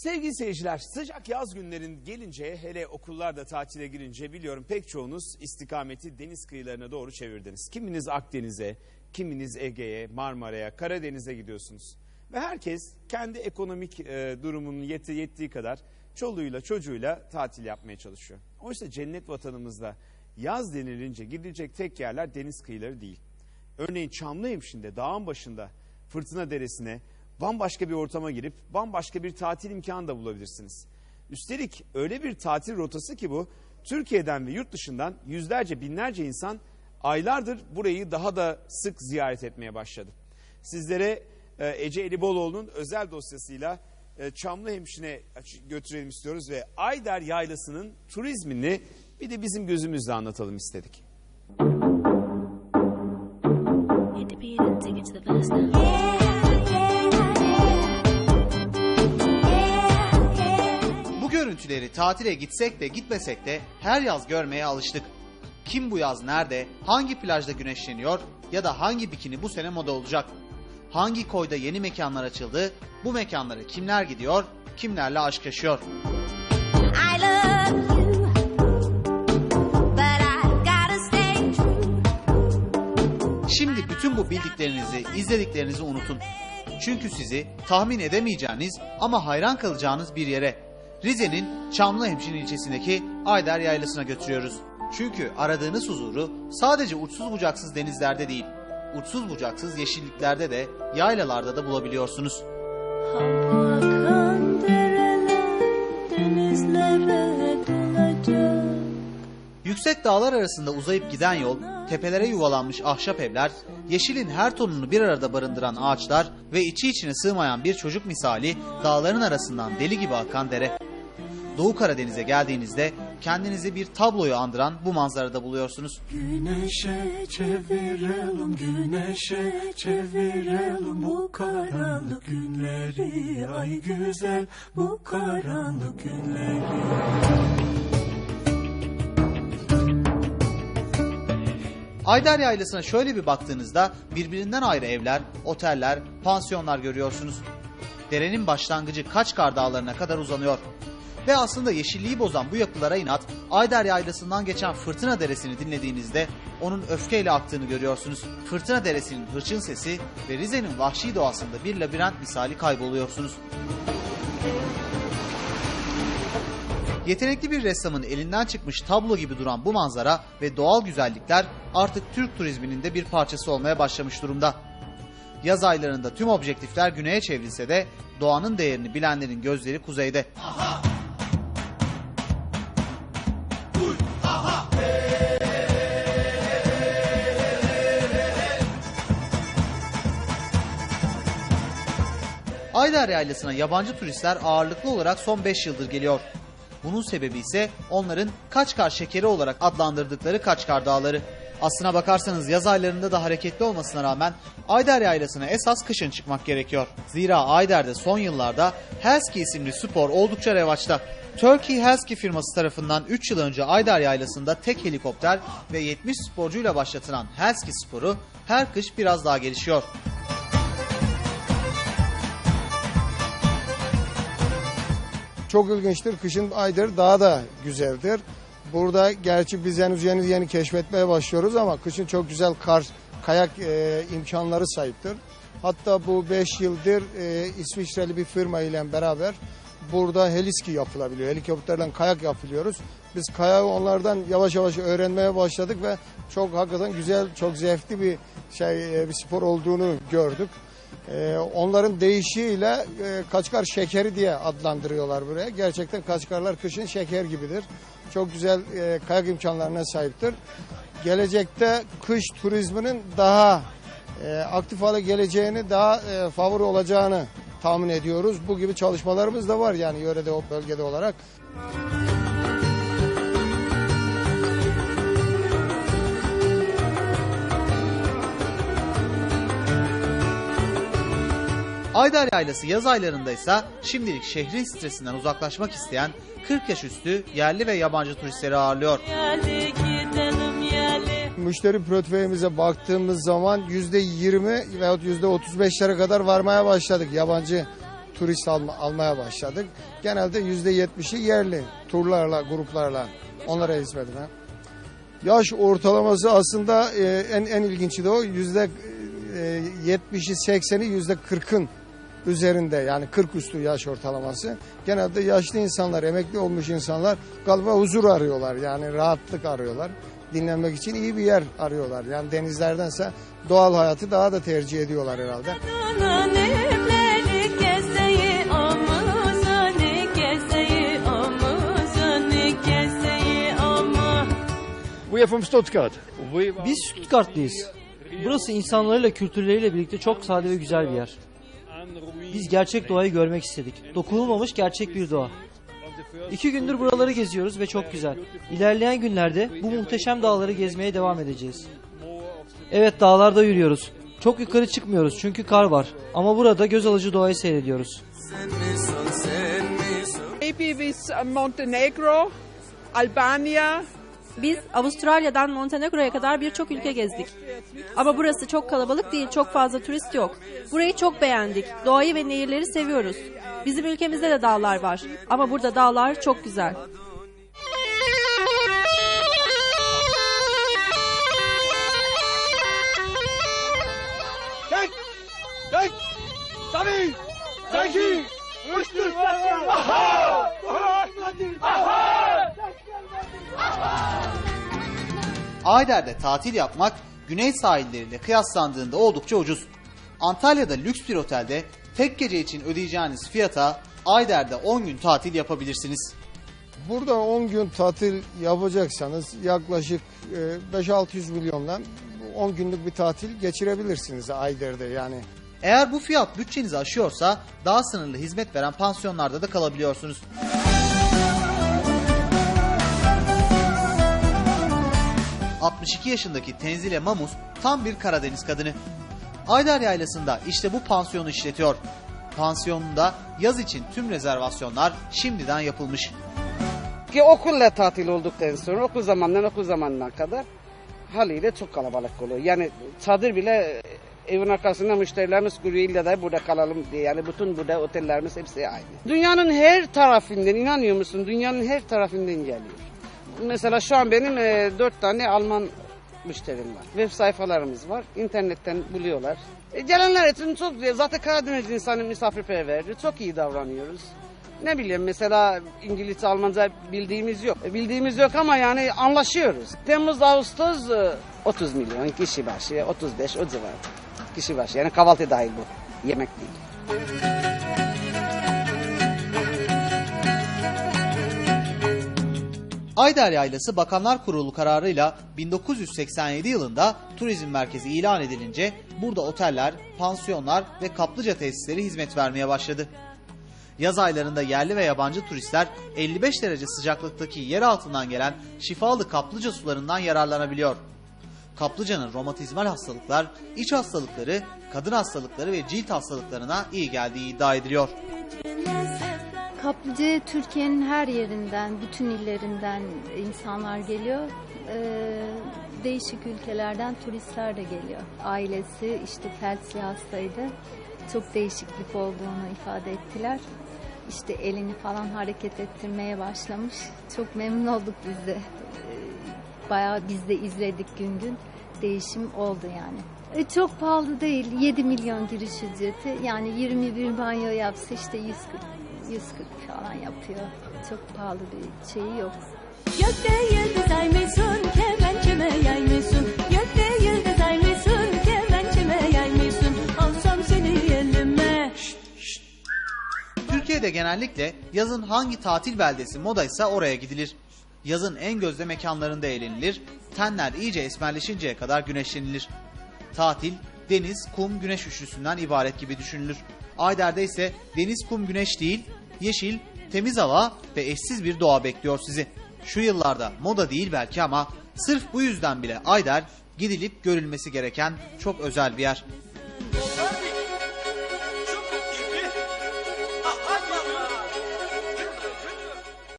Sevgili seyirciler, sıcak yaz günlerin gelince hele okullar da tatile girince biliyorum pek çoğunuz istikameti deniz kıyılarına doğru çevirdiniz. Kiminiz Akdeniz'e, kiminiz Ege'ye, Marmara'ya, Karadeniz'e gidiyorsunuz. Ve herkes kendi ekonomik e, durumunun yeti, yettiği kadar çoluğuyla çocuğuyla tatil yapmaya çalışıyor. Oysa cennet vatanımızda yaz denilince gidilecek tek yerler deniz kıyıları değil. Örneğin Çamlıhemşin'de dağın başında Fırtına Deresi'ne bambaşka bir ortama girip bambaşka bir tatil imkanı da bulabilirsiniz. Üstelik öyle bir tatil rotası ki bu Türkiye'den ve yurt dışından yüzlerce binlerce insan aylardır burayı daha da sık ziyaret etmeye başladı. Sizlere e, Ece Eliboloğlu'nun özel dosyasıyla e, Çamlıhemşin'e götürelim istiyoruz ve Ayder Yaylası'nın turizmini bir de bizim gözümüzle anlatalım istedik. İt görüntüleri tatile gitsek de gitmesek de her yaz görmeye alıştık. Kim bu yaz nerede, hangi plajda güneşleniyor ya da hangi bikini bu sene moda olacak? Hangi koyda yeni mekanlar açıldı, bu mekanlara kimler gidiyor, kimlerle aşk yaşıyor? Şimdi bütün bu bildiklerinizi, izlediklerinizi unutun. Çünkü sizi tahmin edemeyeceğiniz ama hayran kalacağınız bir yere, Rize'nin Çamlıhemşin ilçesindeki Ayder Yaylası'na götürüyoruz. Çünkü aradığınız huzuru sadece uçsuz bucaksız denizlerde değil, uçsuz bucaksız yeşilliklerde de, yaylalarda da bulabiliyorsunuz. Yüksek dağlar arasında uzayıp giden yol, tepelere yuvalanmış ahşap evler, yeşilin her tonunu bir arada barındıran ağaçlar ve içi içine sığmayan bir çocuk misali dağların arasından deli gibi akan dere. Doğu Karadeniz'e geldiğinizde kendinizi bir tabloyu andıran bu manzarada buluyorsunuz. Güneşe çevirelim, güneşe çevirelim bu karanlık günleri. Ay güzel bu karanlık günleri. Ayder Yaylası'na şöyle bir baktığınızda birbirinden ayrı evler, oteller, pansiyonlar görüyorsunuz. Derenin başlangıcı Kaçkar Dağları'na kadar uzanıyor. Ve aslında yeşilliği bozan bu yapılara inat, Ayder Yaylası'ndan geçen Fırtına Deresi'ni dinlediğinizde onun öfkeyle aktığını görüyorsunuz. Fırtına Deresi'nin hırçın sesi ve Rize'nin vahşi doğasında bir labirent misali kayboluyorsunuz. Yetenekli bir ressamın elinden çıkmış tablo gibi duran bu manzara ve doğal güzellikler artık Türk turizminin de bir parçası olmaya başlamış durumda. Yaz aylarında tüm objektifler güneye çevrilse de doğanın değerini bilenlerin gözleri kuzeyde. Ayder Yaylası'na yabancı turistler ağırlıklı olarak son 5 yıldır geliyor. Bunun sebebi ise onların Kaçkar şekeri olarak adlandırdıkları Kaçkar Dağları. Aslına bakarsanız yaz aylarında da hareketli olmasına rağmen Ayder Yaylası'na esas kışın çıkmak gerekiyor. Zira Ayder'de son yıllarda Helski isimli spor oldukça revaçta. Turkey Helski firması tarafından 3 yıl önce Ayder Yaylası'nda tek helikopter ve 70 sporcuyla başlatılan Helski sporu her kış biraz daha gelişiyor. Çok ilginçtir. Kışın aydır daha da güzeldir. Burada gerçi biz henüz yeni yeni keşfetmeye başlıyoruz ama kışın çok güzel kar, kayak e, imkanları sahiptir. Hatta bu 5 yıldır e, İsviçreli bir firma ile beraber burada heliski yapılabiliyor. Helikopterden kayak yapılıyoruz. Biz kayağı onlardan yavaş yavaş öğrenmeye başladık ve çok hakikaten güzel, çok zevkli bir şey, e, bir spor olduğunu gördük. Ee, onların değişiyle e, Kaçkar şekeri diye adlandırıyorlar buraya. Gerçekten Kaçkarlar kışın şeker gibidir. Çok güzel e, kayak imkanlarına sahiptir. Gelecekte kış turizminin daha e, aktif hale geleceğini, daha e, favori olacağını tahmin ediyoruz. Bu gibi çalışmalarımız da var yani yörede, o bölgede olarak. Ayder Yaylası yaz aylarında ise şimdilik şehrin stresinden uzaklaşmak isteyen 40 yaş üstü yerli ve yabancı turistleri ağırlıyor. Yerli gidelim yerli. Müşteri portföyümüze baktığımız zaman %20 veyahut %35'lere kadar varmaya başladık yabancı turist alma, almaya başladık. Genelde yüzde yetmişi yerli turlarla, gruplarla onlara hizmet eden. Yaş ortalaması aslında e, en en ilginci de o yüzde e, yetmişi sekseni yüzde kırkın üzerinde yani 40 üstü yaş ortalaması. Genelde yaşlı insanlar, emekli olmuş insanlar galiba huzur arıyorlar yani rahatlık arıyorlar. Dinlenmek için iyi bir yer arıyorlar. Yani denizlerdense doğal hayatı daha da tercih ediyorlar herhalde. We are from Stuttgart. Biz Stuttgartlıyız. Burası insanlarıyla kültürleriyle birlikte çok sade ve güzel bir yer. Biz gerçek doğayı görmek istedik. Dokunulmamış gerçek bir doğa. İki gündür buraları geziyoruz ve çok güzel. İlerleyen günlerde bu muhteşem dağları gezmeye devam edeceğiz. Evet dağlarda yürüyoruz. Çok yukarı çıkmıyoruz çünkü kar var. Ama burada göz alıcı doğayı seyrediyoruz. Maybe with Montenegro, Albania. Biz Avustralya'dan Montenegro'ya kadar birçok ülke gezdik. Ama burası çok kalabalık değil, çok fazla turist yok. Burayı çok beğendik. Doğayı ve nehirleri seviyoruz. Bizim ülkemizde de dağlar var. Ama burada dağlar çok güzel. Ayder'de tatil yapmak güney sahilleriyle kıyaslandığında oldukça ucuz. Antalya'da lüks bir otelde tek gece için ödeyeceğiniz fiyata Ayder'de 10 gün tatil yapabilirsiniz. Burada 10 gün tatil yapacaksanız yaklaşık e, 5-600 milyondan 10 günlük bir tatil geçirebilirsiniz Ayder'de yani. Eğer bu fiyat bütçenizi aşıyorsa daha sınırlı hizmet veren pansiyonlarda da kalabiliyorsunuz. ...62 yaşındaki Tenzile Mamus tam bir Karadeniz kadını. Ayder Yaylası'nda işte bu pansiyonu işletiyor. Pansiyonunda yaz için tüm rezervasyonlar şimdiden yapılmış. Ki okulla tatil olduktan sonra okul zamanından okul zamanına kadar haliyle çok kalabalık oluyor. Yani çadır bile evin arkasında müşterilerimiz kuruyor illa da burada kalalım diye. Yani bütün burada otellerimiz hepsi aynı. Dünyanın her tarafından inanıyor musun? Dünyanın her tarafından geliyor. Mesela şu an benim e, dört tane Alman müşterim var. Web sayfalarımız var. İnternetten buluyorlar. E, gelenler için çok zaten Karadeniz insanı misafirperverdir. Çok iyi davranıyoruz. Ne bileyim mesela İngilizce, Almanca bildiğimiz yok. E, Bildiğimiz yok ama yani anlaşıyoruz. Temmuz, Ağustos e, 30 milyon kişi başı, 35 o civar. Kişi başı yani kahvaltı dahil bu. Yemek değil. Ayder Yaylası Bakanlar Kurulu kararıyla 1987 yılında turizm merkezi ilan edilince burada oteller, pansiyonlar ve kaplıca tesisleri hizmet vermeye başladı. Yaz aylarında yerli ve yabancı turistler 55 derece sıcaklıktaki yer altından gelen şifalı kaplıca sularından yararlanabiliyor. Kaplıcanın romatizmal hastalıklar, iç hastalıkları, kadın hastalıkları ve cilt hastalıklarına iyi geldiği iddia ediliyor. Kaplıca'ya Türkiye'nin her yerinden, bütün illerinden insanlar geliyor. Ee, değişik ülkelerden turistler de geliyor. Ailesi işte felçli hastaydı. Çok değişiklik olduğunu ifade ettiler. İşte elini falan hareket ettirmeye başlamış. Çok memnun olduk biz de. Ee, Bayağı biz de izledik gün gün. Değişim oldu yani. E, çok pahalı değil. 7 milyon giriş ücreti. Yani 21 banyo yapsa işte 140 140 falan yapıyor. Çok pahalı bir şeyi yok. Gökte yıldız ay kemençeme yay? Gökte yıldız ay kemençeme yay? Alsam seni elime. Türkiye'de genellikle yazın hangi tatil beldesi modaysa oraya gidilir. Yazın en gözde mekanlarında eğlenilir, tenler iyice esmerleşinceye kadar güneşlenilir. Tatil, deniz, kum, güneş üçlüsünden ibaret gibi düşünülür. Ayder'de ise deniz, kum, güneş değil, yeşil, temiz hava ve eşsiz bir doğa bekliyor sizi. Şu yıllarda moda değil belki ama sırf bu yüzden bile Ayder gidilip görülmesi gereken çok özel bir yer.